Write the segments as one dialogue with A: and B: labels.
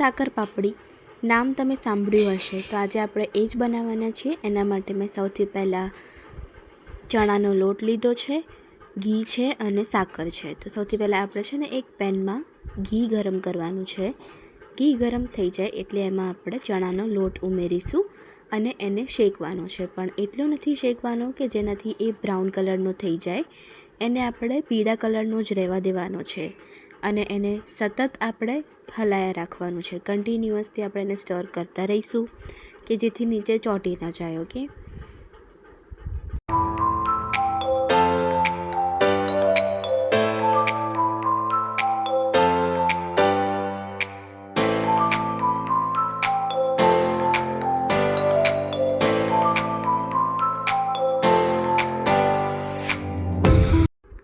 A: સાકર પાપડી. નામ તમે સાંભળ્યું હશે, તો આજે આપણે એ જ બનાવવાના છીએ. એના માટે મેં સૌથી પહેલાં ચણાનો લોટ લીધો છે, ઘી છે અને સાકર છે. તો સૌથી પહેલાં આપણે છે ને એક પેનમાં ઘી ગરમ કરવાનું છે. ઘી ગરમ થઈ જાય એટલે એમાં આપણે ચણાનો લોટ ઉમેરીશું અને એને શેકવાનો છે. પણ એટલો નથી શેકવાનો કે જેનાથી એ બ્રાઉન કલરનો થઈ જાય. એને આપણે પીળા કલરનો જ રહેવા દેવાનો છે. અને એને સતત આપણે હલાયા રાખવાનું છે. કન્ટિન્યુઅસલી આપણે એને સ્ટર કરતા રહીશું કે જેથી નીચે ચોંટી ન જાય ઓકે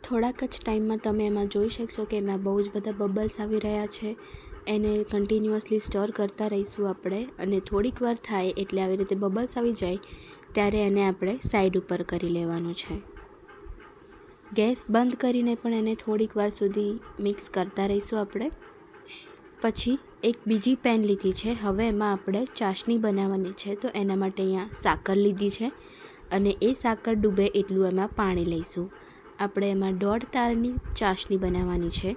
A: થોડાક જ ટાઈમમાં તમે એમાં જોઈ શકશો કે એમાં બહુ જ બધા બબલ્સ આવી રહ્યા છે. એને કન્ટિન્યુઅસલી સ્ટર કરતા રહીશું આપણે અને થોડીક વાર થાય એટલે આવી રીતે બબલ્સ આવી જાય, ત્યારે એને આપણે સાઈડ ઉપર કરી લેવાનું છે. ગેસ બંધ કરીને પણ એને થોડીક વાર સુધી મિક્સ કરતા રહીશું આપણે. પછી એક બીજી પેન લીધી છે, હવે એમાં આપણે ચાસણી બનાવવાની છે, તો એના માટે અહીંયા સાકર લીધી છે અને એ સાકર ડૂબે એટલું એમાં પાણી લઈશું. આપણે એમાં દોઢ તારની ચાસણી બનાવવાની છે.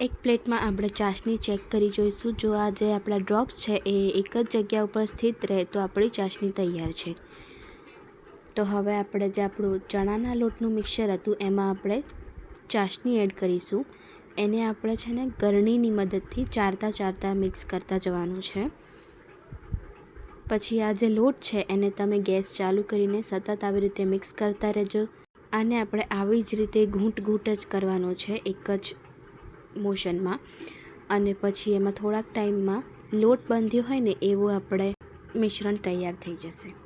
A: એક પ્લેટમાં આપણે ચાસણી ચેક કરી જોઈશું. જો આ જે આપણા ડ્રોપ્સ છે એ એક જ જગ્યા ઉપર સ્થિત રહે તો આપણી ચાસણી તૈયાર છે. તો હવે આપણે જે આપણું ચણાના લોટનું મિક્સર હતું એમાં આપણે ચાસણી એડ કરીશું. એને આપણે છે ને ગરણીની મદદથી ચારતા ચારતા મિક્સ કરતા જવાનું છે. પછી આ જે લોટ છે એને તમે ગેસ ચાલુ કરીને સતત આવી રીતે મિક્સ કરતા રહેજો. આને આપણે આવી જ રીતે ઘૂંટ ઘૂંટ જ કરવાનો છે એક જ મોશનમાં. અને પછી એમાં થોડાક ટાઈમમાં લોટ બાંધ્યો હોય ને એવું આપણે મિશ્રણ તૈયાર થઈ જશે.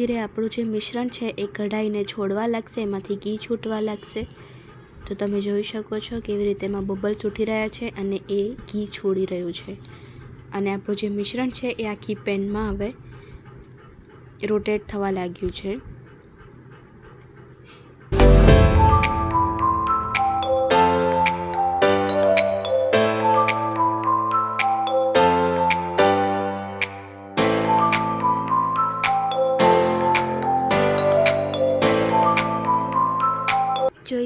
A: ધીરે આપણું જે મિશ્રણ છે એ કઢાઈને છોડવા લાગશે, એમાંથી ઘી છૂટવા લાગશે. તો તમે જોઈ શકો છો કેવી રીતે એમાં બબલ્સ ઉઠી રહ્યા છે અને એ ઘી છોડી રહ્યું છે. અને આપણું જે મિશ્રણ છે એ આખી પેનમાં હવે રોટેટ થવા લાગ્યું છે.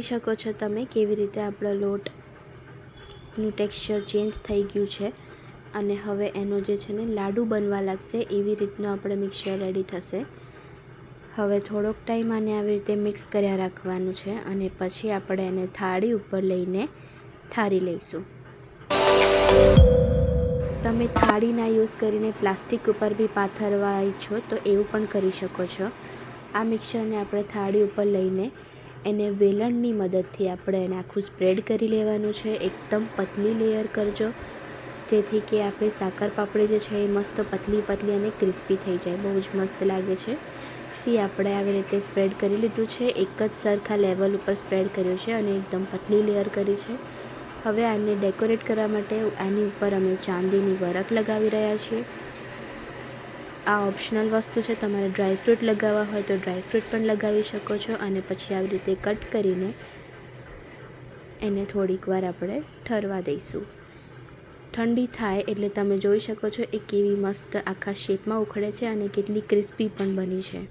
A: જોઈ શકો છો તમે કેવી રીતે આપણો લોટનું ટેક્સચર ચેન્જ થઈ ગયું છે. અને હવે એનો જે છે ને લાડુ બનવા લાગશે, એવી રીતનું આપણે મિક્સર રેડી થશે. હવે થોડોક ટાઈમ આને આવી રીતે મિક્સ કર્યા રાખવાનું છે અને પછી આપણે એને થાળી ઉપર લઈને ઠારી લઈશું. તમે થાળીના યુઝ કરીને પ્લાસ્ટિક ઉપર બી પાથરવા ઈચ્છો તો એવું પણ કરી શકો છો. આ મિક્સરને આપણે થાળી ઉપર લઈને એને વેલણની મદદથી આપણે એને આખું સ્પ્રેડ કરી લેવાનું છે. એકદમ પતલી લેયર કરજો. જેથી કે આપણી સાકર પાપડી જે છે એ મસ્ત પતલી પતલી અને ક્રિસ્પી થઈ જાય. બહુ જ મસ્ત લાગે છે. સી આપણે આવી રીતે સ્પ્રેડ કરી લીધું છે. એક જ સરખા લેવલ ઉપર સ્પ્રેડ કર્યું છે અને એકદમ પતલી લેયર કરી છે. હવે આને ડેકોરેટ કરવા માટે આની ઉપર અમે ચાંદીની વરખ લગાવી રહ્યા છીએ. આ ઓપ્શનલ વસ્તુ છે. તમારે ડ્રાયફ્રૂટ લગાવવા હોય તો ડ્રાયફ્રૂટ પણ લગાવી શકો છો અને પછી આવી રીતે કટ કરીને એને થોડીક વાર આપણે ઠરવા દઈશું. ઠંડી થાય એટલે તમે જોઈ શકો છો એ કેવી મસ્ત આખા શેપમાં ઉખડે છે અને કેટલી ક્રિસ્પી પણ બની છે.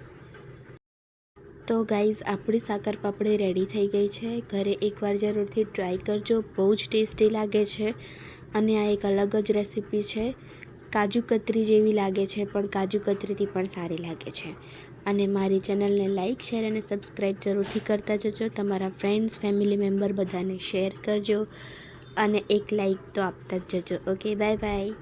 A: તો ગાઈઝ આપણી સાકર પાપડી રેડી થઈ ગઈ છે. ઘરે એકવાર જરૂરથી ટ્રાય કરજો. બહુ જ ટેસ્ટી લાગે છે અને આ એક અલગ જ રેસીપી છે. કાજુ કતરી જેવી લાગે છે, પણ કાજુ કતરીથી પણ સારી લાગે છે. અને મારી ચેનલને લાઇક શેર અને સબસ્ક્રાઈબ જરૂરથી કરતા જજો. તમારા ફ્રેન્ડ્સ, ફેમિલી મેમ્બર બધાને શેર કરજો અને એક લાઇક તો આપતા જ જજો. Okay, bye bye.